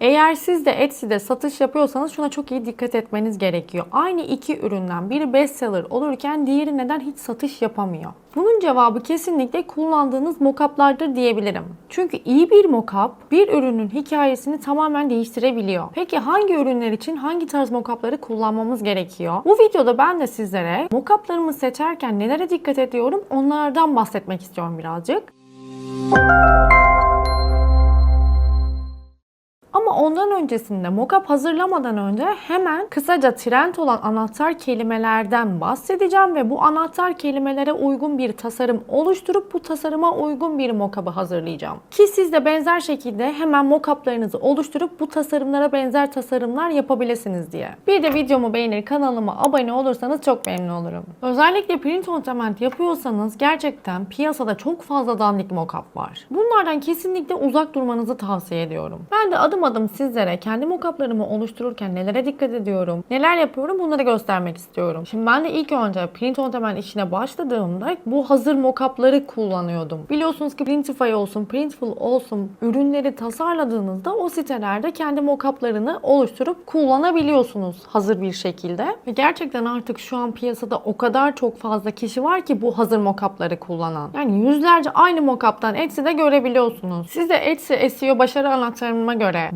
Eğer siz de Etsy'de satış yapıyorsanız şuna çok iyi dikkat etmeniz gerekiyor. Aynı iki üründen biri bestseller olurken diğeri neden hiç satış yapamıyor? Bunun cevabı kesinlikle kullandığınız mockup'lardır diyebilirim. Çünkü iyi bir mockup bir ürünün hikayesini tamamen değiştirebiliyor. Peki hangi ürünler için hangi tarz mockup'ları kullanmamız gerekiyor? Bu videoda ben de sizlere mockup'larımı seçerken nelere dikkat ediyorum onlardan bahsetmek istiyorum birazcık. Ama öncesinde mockup hazırlamadan önce hemen kısaca trend olan anahtar kelimelerden bahsedeceğim ve bu anahtar kelimelere uygun bir tasarım oluşturup bu tasarıma uygun bir mockup'ı hazırlayacağım. Ki siz de benzer şekilde hemen mockup'larınızı oluşturup bu tasarımlara benzer tasarımlar yapabilirsiniz diye. Bir de videomu beğenir kanalıma abone olursanız çok memnun olurum. Özellikle print on demand yapıyorsanız gerçekten piyasada çok fazla dandik mockup var. Bunlardan kesinlikle uzak durmanızı tavsiye ediyorum. Ben de adım adım sizlere kendi mockuplarımı oluştururken nelere dikkat ediyorum, neler yapıyorum bunları göstermek istiyorum. Şimdi ben de ilk önce print on demand işine başladığımda bu hazır mockupları kullanıyordum. Biliyorsunuz ki Printify olsun, Printful olsun ürünleri tasarladığınızda o sitelerde kendi mockuplarını oluşturup kullanabiliyorsunuz hazır bir şekilde. Ve gerçekten artık şu an piyasada o kadar çok fazla kişi var ki bu hazır mockupları kullanan. Yani yüzlerce aynı mockup'tan Etsy'de görebiliyorsunuz. Siz de Etsy SEO başarı anahtarıma göre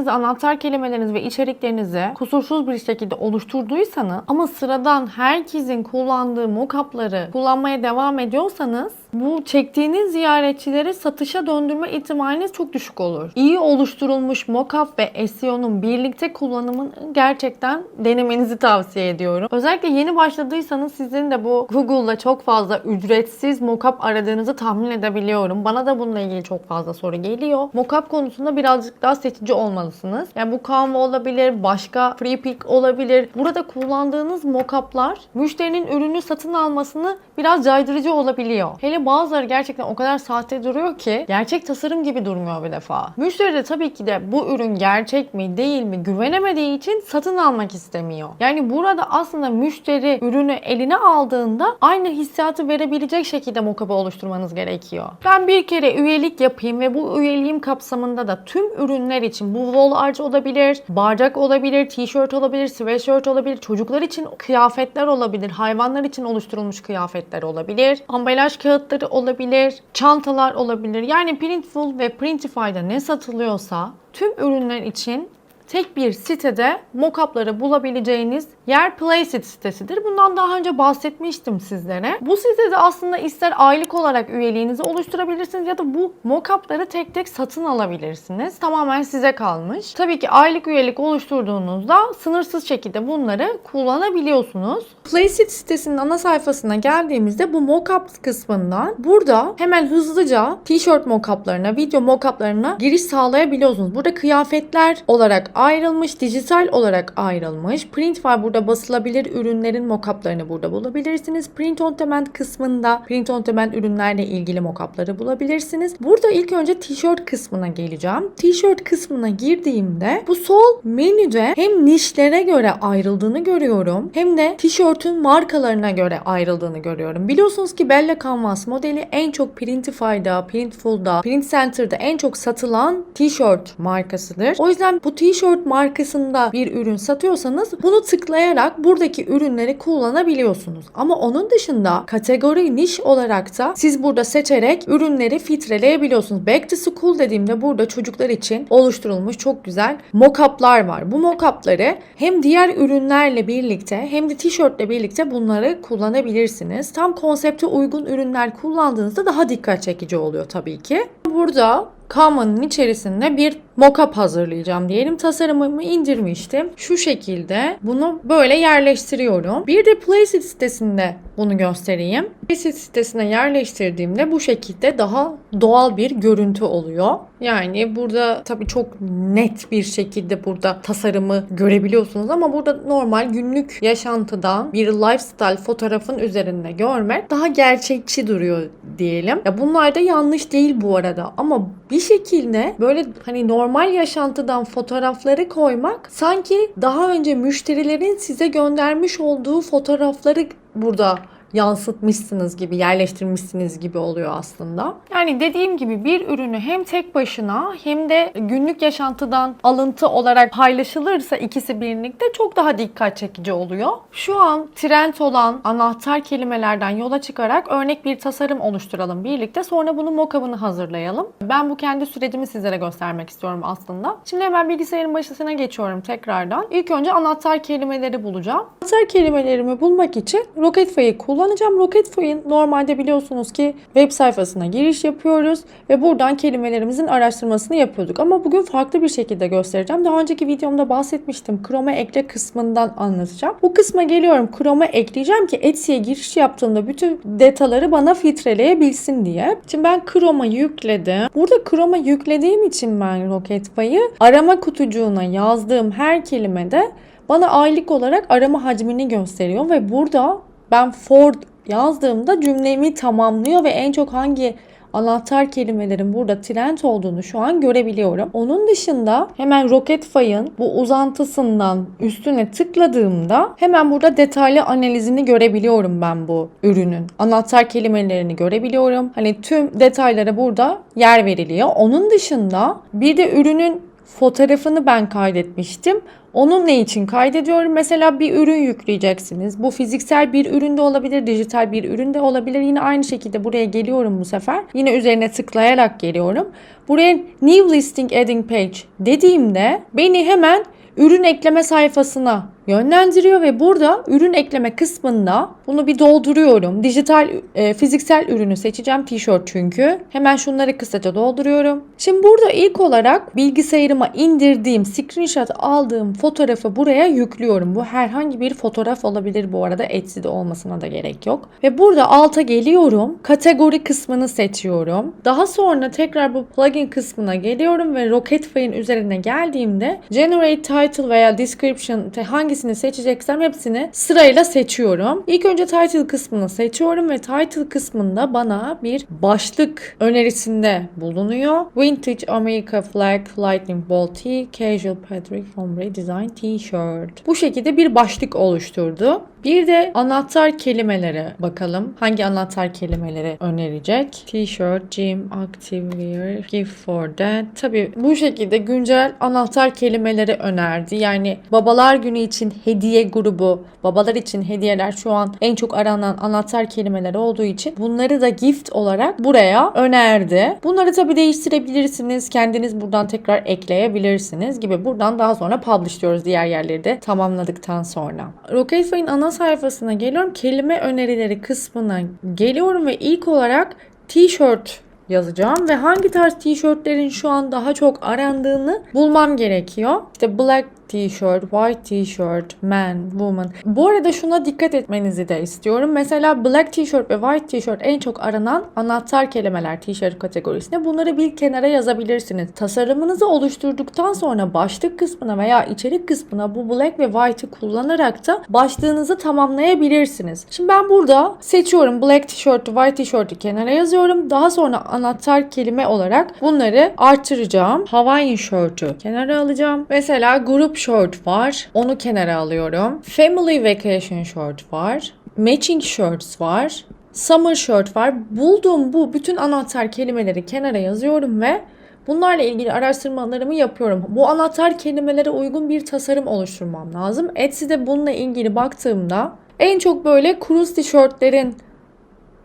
başlıklarınızı, anahtar kelimelerinizi ve içeriklerinizi kusursuz bir şekilde oluşturduysanız ama sıradan herkesin kullandığı mockup'ları kullanmaya devam ediyorsanız bu çektiğiniz ziyaretçileri satışa döndürme ihtimaliniz çok düşük olur. İyi oluşturulmuş mockup ve SEO'nun birlikte kullanımını gerçekten denemenizi tavsiye ediyorum. Özellikle yeni başladıysanız sizin de bu Google'da çok fazla ücretsiz mockup aradığınızı tahmin edebiliyorum. Bana da bununla ilgili çok fazla soru geliyor. Mockup konusunda birazcık daha seçici olmalısınız. Yani bu Canva olabilir, başka FreePic olabilir. Burada kullandığınız mockup'lar müşterinin ürünü satın almasını biraz caydırıcı olabiliyor. Hele bazıları gerçekten o kadar sahte duruyor ki gerçek tasarım gibi durmuyor bir defa. Müşteri de tabii ki de bu ürün gerçek mi değil mi güvenemediği için satın almak istemiyor. Yani burada aslında müşteri ürünü eline aldığında aynı hissiyatı verebilecek şekilde mockup'ı oluşturmanız gerekiyor. Ben bir kere üyelik yapayım ve bu üyeliğim kapsamında da tüm ürünler için bu wall art olabilir, bardak olabilir, t-shirt olabilir, sweatshirt olabilir, çocuklar için kıyafetler olabilir, hayvanlar için oluşturulmuş kıyafetler olabilir, ambalaj kağıtları olabilir, çantalar olabilir. Yani Printful ve Printify'da ne satılıyorsa tüm ürünler için tek bir sitede mockup'ları bulabileceğiniz yer Placeit sitesidir. Bundan daha önce bahsetmiştim sizlere. Bu sitede aslında ister aylık olarak üyeliğinizi oluşturabilirsiniz ya da bu mockup'ları tek tek satın alabilirsiniz. Tamamen size kalmış. Tabii ki aylık üyelik oluşturduğunuzda sınırsız şekilde bunları kullanabiliyorsunuz. Placeit sitesinin ana sayfasına geldiğimizde bu mockup kısmından burada hemen hızlıca t-shirt mockup'larına, video mockup'larına giriş sağlayabiliyorsunuz. Burada kıyafetler olarak ayrılmış, dijital olarak ayrılmış. Print var burada basılabilir ürünlerin mockup'larını burada bulabilirsiniz. Print on demand kısmında print on demand ürünlerle ilgili mockup'ları bulabilirsiniz. Burada ilk önce tişört kısmına geleceğim. Tişört kısmına girdiğimde bu sol menüde hem nişlere göre ayrıldığını görüyorum hem de tişörtün markalarına göre ayrıldığını görüyorum. Biliyorsunuz ki Bella Canvas modeli en çok Printify'da, Printful'da, Print Center'da en çok satılan tişört markasıdır. O yüzden bu tişört markasında bir ürün satıyorsanız bunu tıklayarak buradaki ürünleri kullanabiliyorsunuz. Ama onun dışında kategori niş olarak da siz burada seçerek ürünleri filtreleyebiliyorsunuz. Back to School dediğimde burada çocuklar için oluşturulmuş çok güzel mockup'lar var. Bu mockup'ları hem diğer ürünlerle birlikte hem de tişörtle birlikte bunları kullanabilirsiniz. Tam konsepte uygun ürünler kullandığınızda daha dikkat çekici oluyor tabii ki. Burada Canva'nın içerisinde bir mockup hazırlayacağım diyelim. Tasarımımı indirmiştim. Şu şekilde bunu böyle yerleştiriyorum. Bir de Placeit sitesinde bunu göstereyim. Placeit sitesine yerleştirdiğimde bu şekilde daha doğal bir görüntü oluyor. Yani burada tabii çok net bir şekilde burada tasarımı görebiliyorsunuz ama burada normal günlük yaşantıdan bir lifestyle fotoğrafın üzerinde görmek daha gerçekçi duruyor diyelim. Ya bunlar da yanlış değil bu arada ama bir şekilde böyle hani normal yaşantıdan fotoğrafları koymak sanki daha önce müşterilerin size göndermiş olduğu fotoğrafları burada yansıtmışsınız gibi, yerleştirmişsiniz gibi oluyor aslında. Yani dediğim gibi bir ürünü hem tek başına hem de günlük yaşantıdan alıntı olarak paylaşılırsa ikisi birlikte çok daha dikkat çekici oluyor. Şu an trend olan anahtar kelimelerden yola çıkarak örnek bir tasarım oluşturalım birlikte. Sonra bunun mockup'ını hazırlayalım. Ben bu kendi sürecimi sizlere göstermek istiyorum aslında. Şimdi hemen bilgisayarın başına geçiyorum tekrardan. İlk önce anahtar kelimeleri bulacağım. Anahtar kelimelerimi bulmak için Rocketfy'ı kullanacağım. Rocketfy'ın normalde biliyorsunuz ki web sayfasına giriş yapıyoruz ve buradan kelimelerimizin araştırmasını yapıyorduk. Ama bugün farklı bir şekilde göstereceğim. Daha önceki videomda bahsetmiştim. Chrome ekle kısmından anlatacağım. Bu kısma geliyorum. Chrome'a ekleyeceğim ki Etsy'ye giriş yaptığımda bütün dataları bana filtreleyebilsin diye. Şimdi ben Chrome'a yükledim. Burada Chrome'a yüklediğim için ben Rocketfy'ı arama kutucuğuna yazdığım her kelimede bana aylık olarak arama hacmini gösteriyor ve burada ben Ford yazdığımda cümlemi tamamlıyor ve en çok hangi anahtar kelimelerin burada trend olduğunu şu an görebiliyorum. Onun dışında hemen Rocketfy'ın bu uzantısından üstüne tıkladığımda hemen burada detaylı analizini görebiliyorum ben bu ürünün. Anahtar kelimelerini görebiliyorum. Hani tüm detaylara burada yer veriliyor. Onun dışında bir de ürünün fotoğrafını ben kaydetmiştim. Onun ne için kaydediyorum? Mesela bir ürün yükleyeceksiniz. Bu fiziksel bir ürün de olabilir, dijital bir ürün de olabilir. Yine aynı şekilde buraya geliyorum bu sefer. Yine üzerine tıklayarak geliyorum. Buraya New Listing Adding Page dediğimde beni hemen ürün ekleme sayfasına yönlendiriyor ve burada ürün ekleme kısmında bunu bir dolduruyorum. Dijital e, fiziksel ürünü seçeceğim tişört çünkü. Hemen şunları kısaca dolduruyorum. Şimdi burada ilk olarak bilgisayarıma indirdiğim, screenshot aldığım fotoğrafı buraya yüklüyorum. Bu herhangi bir fotoğraf olabilir bu arada. Etsy'de olmasına da gerek yok. Ve burada alta geliyorum. Kategori kısmını seçiyorum. Daha sonra tekrar bu plugin kısmına geliyorum ve Rocketfy'ın üzerine geldiğimde Generate Title veya Description hangisini seçeceksem hepsini sırayla seçiyorum. İlk önce title kısmını seçiyorum ve title kısmında bana bir başlık önerisinde bulunuyor. Vintage America Flag Lightning Bolt Tee Casual Patrick Ombre Design T-shirt. Bu şekilde bir başlık oluşturdu. Bir de anahtar kelimelere bakalım. Hangi anahtar kelimeleri önerecek? T-shirt, gym, active wear, gift for that. Tabii bu şekilde güncel anahtar kelimeleri önerdi. Yani babalar günü için hediye grubu, babalar için hediyeler şu an en çok aranan anahtar kelimeler olduğu için bunları da gift olarak buraya önerdi. Bunları tabii değiştirebilirsiniz. Kendiniz buradan tekrar ekleyebilirsiniz gibi. Buradan daha sonra publish diyoruz diğer yerleri de tamamladıktan sonra. Rocketfy'ın ana sayfasına geliyorum. Kelime önerileri kısmına geliyorum ve ilk olarak t-shirt yazacağım ve hangi tarz tişörtlerin şu an daha çok arandığını bulmam gerekiyor. İşte black t-shirt, white t-shirt, man, woman. Bu arada şuna dikkat etmenizi de istiyorum. Mesela black t-shirt ve white t-shirt en çok aranan anahtar kelimeler t-shirt kategorisinde. Bunları bir kenara yazabilirsiniz. Tasarımınızı oluşturduktan sonra başlık kısmına veya içerik kısmına bu black ve white'ı kullanarak da başlığınızı tamamlayabilirsiniz. Şimdi ben burada seçiyorum black t-shirt, white t-shirt'ı kenara yazıyorum. Daha sonra anahtar kelime olarak bunları artıracağım. Hawaiian shirt'ü kenara alacağım. Mesela grup short var. Onu kenara alıyorum. Family vacation short var. Matching shirts var. Summer shirt var. Bulduğum bu bütün anahtar kelimeleri kenara yazıyorum ve Bunlarla ilgili araştırmalarımı yapıyorum. Bu anahtar kelimelere uygun bir tasarım oluşturmam lazım. Etsy'de bununla ilgili baktığımda en çok böyle cruise tişörtlerin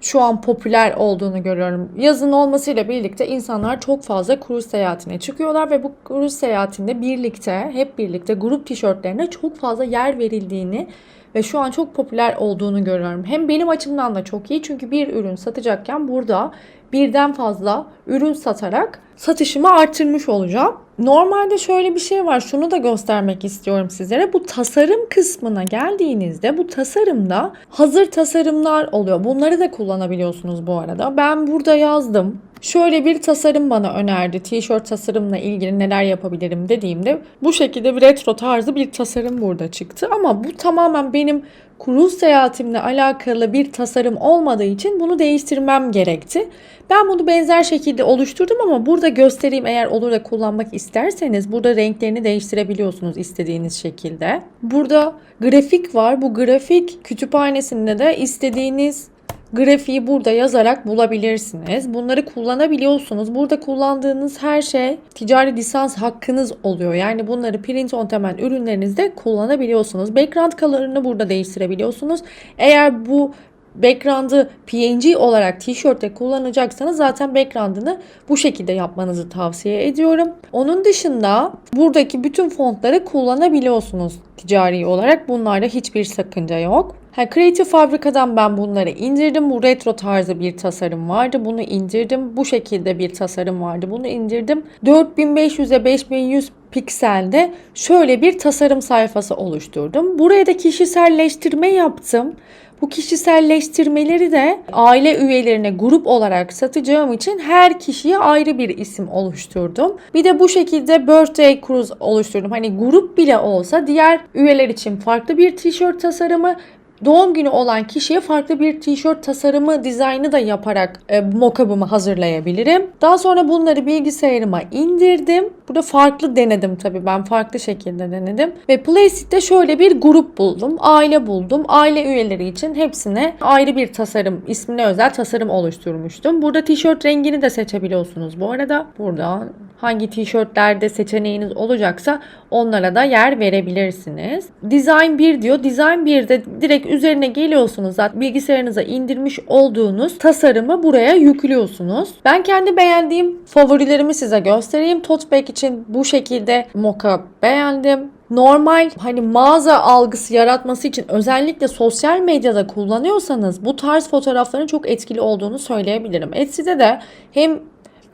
şu an popüler olduğunu görüyorum. Yazın olmasıyla birlikte insanlar çok fazla cruise seyahatine çıkıyorlar ve bu cruise seyahatinde birlikte, hep birlikte grup tişörtlerine çok fazla yer verildiğini ve şu an çok popüler olduğunu görüyorum. Hem benim açımdan da çok iyi çünkü bir ürün satacakken burada birden fazla ürün satarak satışımı artırmış olacağım. Normalde şöyle bir şey var. Şunu da göstermek istiyorum sizlere. Bu tasarım kısmına geldiğinizde bu tasarımda hazır tasarımlar oluyor. Bunları da kullanabiliyorsunuz bu arada. Ben burada yazdım. Şöyle bir tasarım bana önerdi. Tişört tasarımla ilgili neler yapabilirim dediğimde bu şekilde bir retro tarzı bir tasarım burada çıktı. Ama bu tamamen benim kruz seyahatimle alakalı bir tasarım olmadığı için bunu değiştirmem gerekti. Ben bunu benzer şekilde oluşturdum ama burada göstereyim eğer olur da kullanmak isterseniz burada renklerini değiştirebiliyorsunuz istediğiniz şekilde. Burada grafik var. Bu grafik kütüphanesinde de istediğiniz grafiği burada yazarak bulabilirsiniz. Bunları kullanabiliyorsunuz. Burada kullandığınız her şey ticari lisans hakkınız oluyor. Yani bunları print on demand ürünlerinizde kullanabiliyorsunuz. Background color'ını burada değiştirebiliyorsunuz. Eğer bu background'ı PNG olarak tişörtte kullanacaksanız zaten background'ını bu şekilde yapmanızı tavsiye ediyorum. Onun dışında buradaki bütün fontları kullanabiliyorsunuz ticari olarak. Bunlarda hiçbir sakınca yok. Ha, Creative Fabrica'dan ben bunları indirdim. Bu retro tarzı bir tasarım vardı. Bunu indirdim. Bu şekilde bir tasarım vardı. Bunu indirdim. 4500'e 5100 pikselde şöyle bir tasarım sayfası oluşturdum. Buraya da kişiselleştirme yaptım. Bu kişiselleştirmeleri de aile üyelerine grup olarak satacağım için her kişiye ayrı bir isim oluşturdum. Bir de bu şekilde birthday cruise oluşturdum. Hani grup bile olsa diğer üyeler için farklı bir tişört tasarımı doğum günü olan kişiye farklı bir tişört tasarımı dizaynı da yaparak e, mockup'ımı hazırlayabilirim. Daha sonra bunları bilgisayarıma indirdim. Burada farklı denedim tabii ben farklı şekilde denedim. Ve Placit'te şöyle bir grup buldum. Aile buldum. Aile üyeleri için hepsine ayrı bir tasarım, ismine özel tasarım oluşturmuştum. Burada tişört rengini de seçebiliyorsunuz bu arada. Buradan hangi tişörtlerde seçeneğiniz olacaksa onlara da yer verebilirsiniz. Design 1 diyor. Design 1'de direkt üzerine geliyorsunuz. Zaten bilgisayarınıza indirmiş olduğunuz tasarımı buraya yüklüyorsunuz. Ben kendi beğendiğim favorilerimi size göstereyim. Tote bag için bu şekilde mocha beğendim. Normal hani mağaza algısı yaratması için özellikle sosyal medyada kullanıyorsanız bu tarz fotoğrafların çok etkili olduğunu söyleyebilirim. Etsy'de de hem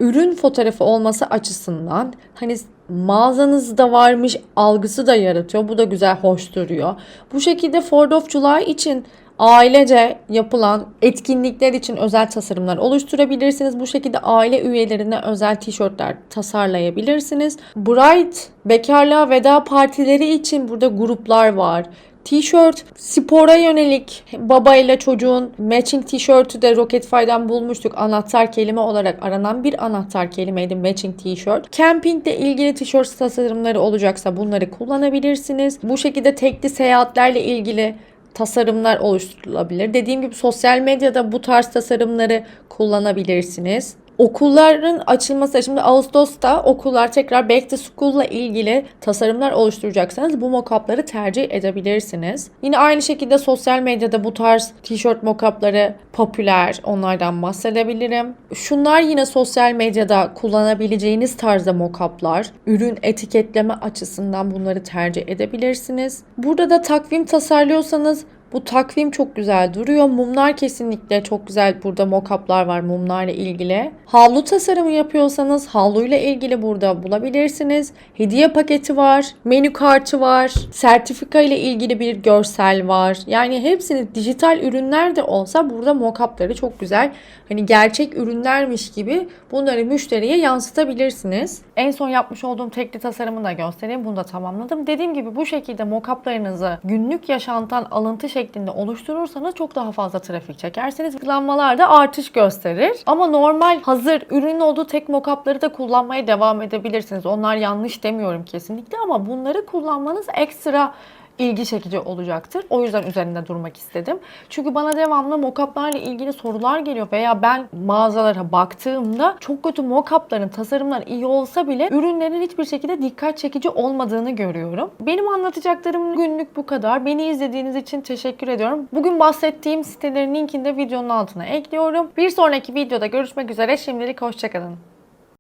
ürün fotoğrafı olması açısından hani mağazanızda varmış algısı da yaratıyor. Bu da güzel, hoş duruyor. Bu şekilde 4 of July için ailece yapılan etkinlikler için özel tasarımlar oluşturabilirsiniz. Bu şekilde aile üyelerine özel tişörtler tasarlayabilirsiniz. Bright bekarlığa veda partileri için burada gruplar var. Tişört spora yönelik baba ile çocuğun matching tişörtü de Rocketfy'den bulmuştuk. Anahtar kelime olarak aranan bir anahtar kelimeydi matching tişört. Campingle ilgili tişört tasarımları olacaksa bunları kullanabilirsiniz. Bu şekilde tekli seyahatlerle ilgili tasarımlar oluşturulabilir. Dediğim gibi sosyal medyada bu tarz tasarımları kullanabilirsiniz. Okulların açılması şimdi Ağustos'ta okullar tekrar back to school'la ilgili tasarımlar oluşturacaksanız bu mockup'ları tercih edebilirsiniz. Yine aynı şekilde sosyal medyada bu tarz tişört mockup'ları popüler. Onlardan bahsedebilirim. Şunlar yine sosyal medyada kullanabileceğiniz tarzda mockup'lar. Ürün etiketleme açısından bunları tercih edebilirsiniz. Burada da takvim tasarlıyorsanız bu takvim çok güzel duruyor. Mumlar kesinlikle çok güzel. Burada mockup'lar var mumlarla ilgili. Havlu tasarımı yapıyorsanız havluyla ilgili burada bulabilirsiniz. Hediye paketi var. Menü kartı var. Sertifika ile ilgili bir görsel var. Yani hepsini dijital ürünler de olsa burada mockup'ları çok güzel. Hani gerçek ürünlermiş gibi bunları müşteriye yansıtabilirsiniz. En son yapmış olduğum tekli tasarımı da göstereyim. Bunu da tamamladım. Dediğim gibi bu şekilde mockup'larınızı günlük yaşantıdan alıntı şeklinde oluşturursanız çok daha fazla trafik çekersiniz. Tıklanmalar da artış gösterir. Ama normal hazır ürün olduğu tek mockup'ları da kullanmaya devam edebilirsiniz. Onlar yanlış demiyorum kesinlikle ama bunları kullanmanız ekstra ilgi çekici olacaktır. O yüzden üzerinde durmak istedim. Çünkü bana devamlı mockup'larla ilgili sorular geliyor veya ben mağazalara baktığımda çok kötü mockup'ların tasarımları iyi olsa bile ürünlerin hiçbir şekilde dikkat çekici olmadığını görüyorum. Benim anlatacaklarım günlük bu kadar. Beni izlediğiniz için teşekkür ediyorum. Bugün bahsettiğim sitelerin linkini de videonun altına ekliyorum. Bir sonraki videoda görüşmek üzere. Şimdilik hoşçakalın.